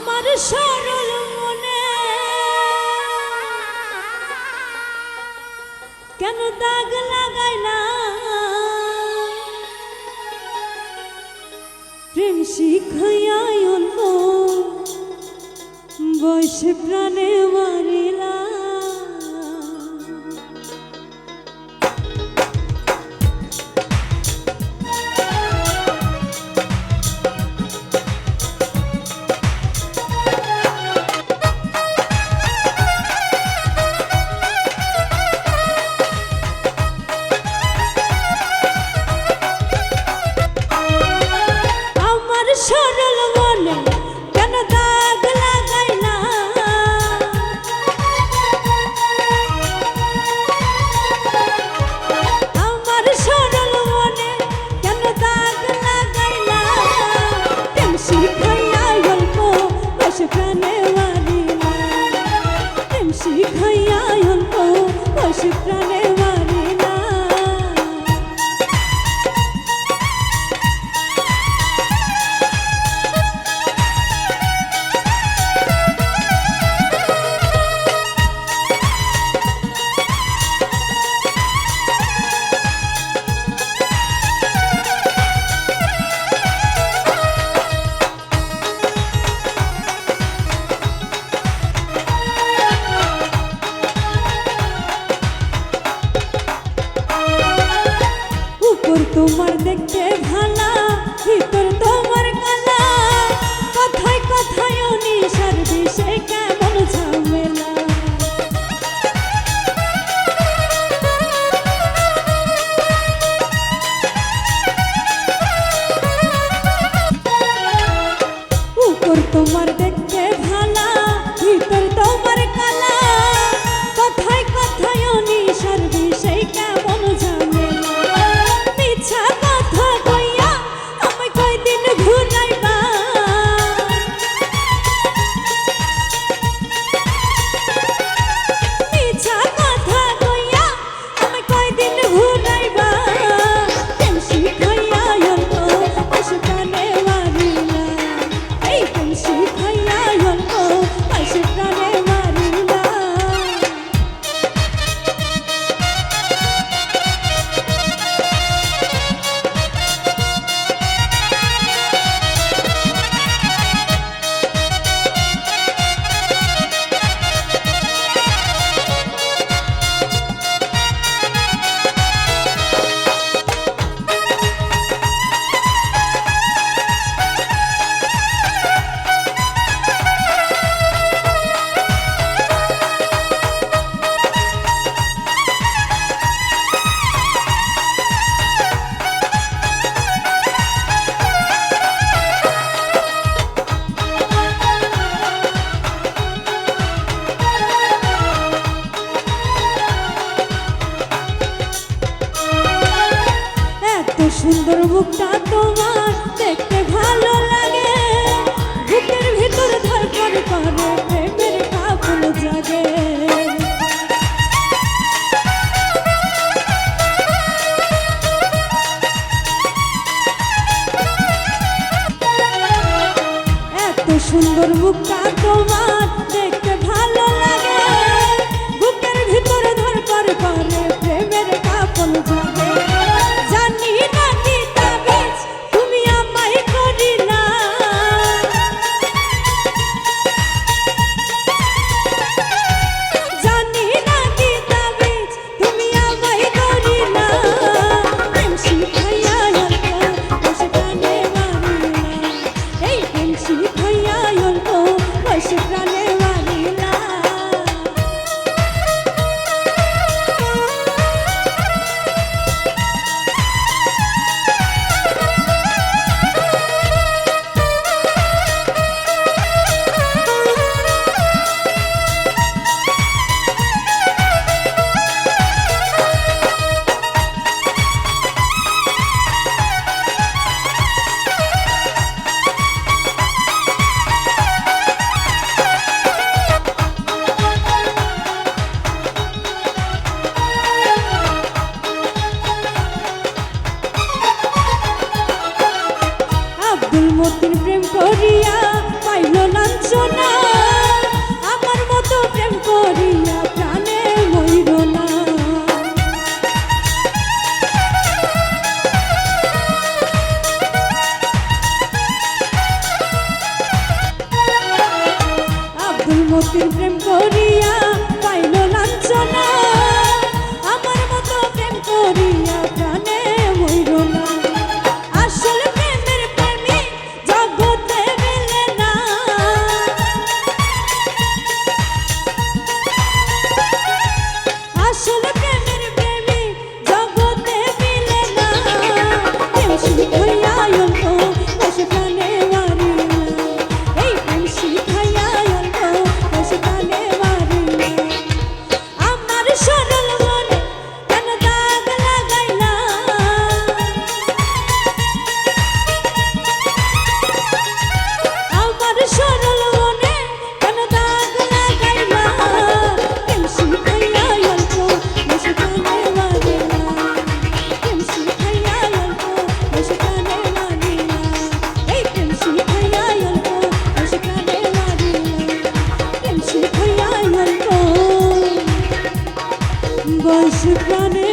আমার সরল মনে। কেন দাগ লাগাই না? প্রেম শিখাইয়া বয়সে প্রাণে মারিলা তোমার দেখতে ভালা, ভিতর তোমার কালা। কথায় কথায় নিশার বিষে কেমন ঝামেলা। উপর তোমার দেখ সুন্দর বুকটা তোমার, দেখতে ভালো লাগে। বুকের ভিতর ধরপর করে প্রেমের কাপড় জাগে। এত সুন্দর বুকটা তোমার Fins! ভালোবাসি প্রাণে